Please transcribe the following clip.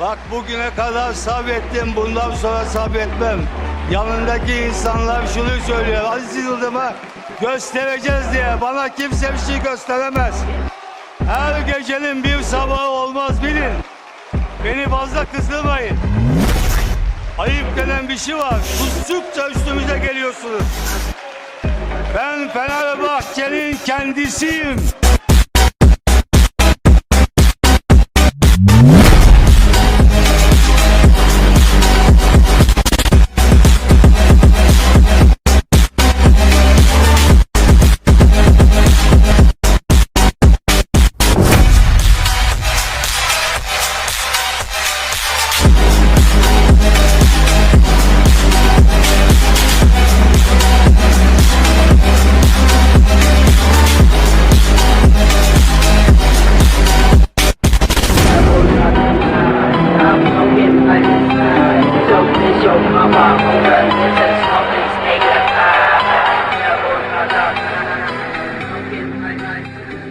Bak bugüne kadar sabrettim, bundan sonra sabretmem. Yanındaki insanlar şunu söylüyor, Aziz Yıldırım'a göstereceğiz diye. Bana kimse bir şey gösteremez. Her gecenin bir sabahı olmaz bilin. Beni fazla kızdırmayın. Ayıp denen bir şey var. Kustukça üstümüze geliyorsunuz. Ben Fenerbahçe'nin kendisiyim. Thank you.